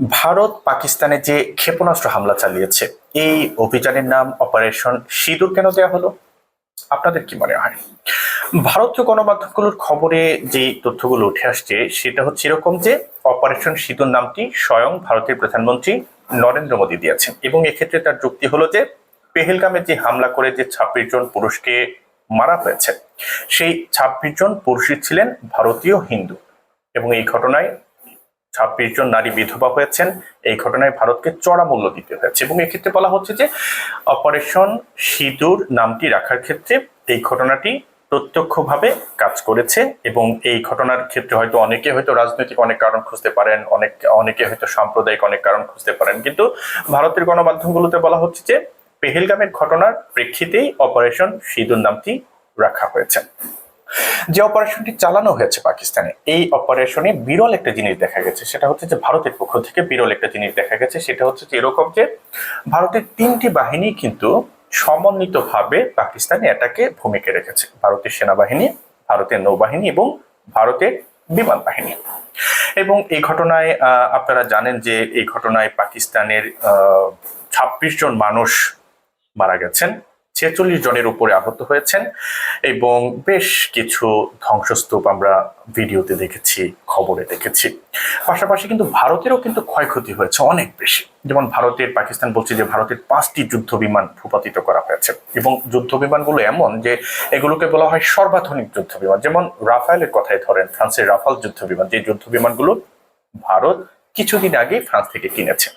ভারত পাকিস্তানে যে ক্ষেপণাস্ত্র হামলা চালিয়েছে, এই অভিযানের নাম অপারেশন সিঁদুর কেন দেওয়া হলো? আপনাদের কি মনে হয়? ভারতীয় গণমাধ্যমগুলোর খবরে যে তথ্যগুলো উঠে আসছে, সেটা হচ্ছে এরকম যে অপারেশন সিঁদুর নামটি স্বয়ং ভারতের প্রধানমন্ত্রী নরেন্দ্র মোদী দিয়েছেন এবং এক্ষেত্রে তার যুক্তি হলো যে পেহেলগামে যে হামলা করে যে ছাব্বিশ জন পুরুষকে মারা হয়েছে, সেই ছাব্বিশ জন পুরুষই ছিলেন ভারতীয় হিন্দু এবং এই ঘটনায় ছাব্বিশ জন নারী বিধবা হয়েছেন। এই ঘটনায় ভারতকে চড়া মূল্য দিতে হয়েছে এবং এক্ষেত্রে বলা হচ্ছে যে অপারেশন সিঁদুর নামটি রাখার ক্ষেত্রে এই ঘটনাটি প্রত্যক্ষভাবে কাজ করেছে এবং এই ঘটনার ক্ষেত্রে হয়তো অনেকে হয়তো রাজনৈতিক অনেক কারণ খুঁজতে পারেন, অনেক, অনেকে হয়তো সাম্প্রদায়িক অনেক কারণ খুঁজতে পারেন। কিন্তু ভারতের গণমাধ্যমগুলোতে বলা হচ্ছে যে পেহেলগামের ঘটনার প্রেক্ষিতেই অপারেশন সিঁদুর নামটি রাখা হয়েছে। যে অপারেশনটি চালানো হয়েছে পাকিস্তানে, এই অপারেশনে বিরল একটা জিনিস দেখা গেছে। সেটা হচ্ছে যে ভারতের পক্ষ থেকে বিরল একটা জিনিস দেখা গেছে। সেটা হচ্ছে যে এরকম যে ভারতের তিনটি বাহিনী কিন্তু সমন্বিতভাবে পাকিস্তানে এটাকে ভূমিকা রেখেছে। ভারতের সেনাবাহিনী, ভারতের নৌবাহিনী এবং ভারতের বিমান বাহিনী। এবং এই ঘটনায় আপনারা জানেন যে এই ঘটনায় পাকিস্তানের ছাব্বিশ জন মানুষ মারা গেছেন। ছেচল্লিশ জনের উপরে আহত হয়েছেন এবং বেশ কিছু ধ্বংসস্তূপ আমরা ভিডিওতে দেখেছি, খবরে দেখেছি। পাশাপাশি কিন্তু ভারতেরও কিন্তু ক্ষয়ক্ষতি হয়েছে অনেক বেশি। যেমন ভারতের, পাকিস্তান বলছে যে ভারতের পাঁচটি যুদ্ধ বিমান ভূপাতিত করা হয়েছে এবং যুদ্ধ বিমানগুলো এমন যে এগুলোকে বলা হয় সর্বাধুনিক যুদ্ধ বিমান যেমন রাফায়েলের কথাই ধরেন, ফ্রান্সের রাফাল যুদ্ধ বিমান যে যুদ্ধ বিমানগুলো ভারত কিছুদিন আগে ফ্রান্স থেকে কিনেছে।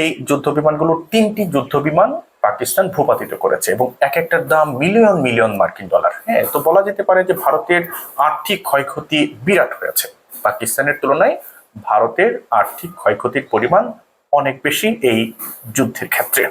এই যুদ্ধ বিমানগুলোর তিনটি যুদ্ধ বিমান পাকিস্তান ভূপাতিত করেছে এবং এক একটার দাম মিলিয়ন মিলিয়ন মার্কিন ডলার। হ্যাঁ তো বলা যেতে পারে যে ভারতের আর্থিক ক্ষয়ক্ষতি বিরাট হয়েছে। পাকিস্তানের তুলনায় ভারতের আর্থিক ক্ষয়ক্ষতির পরিমাণ অনেক বেশি এই যুদ্ধের ক্ষেত্রে।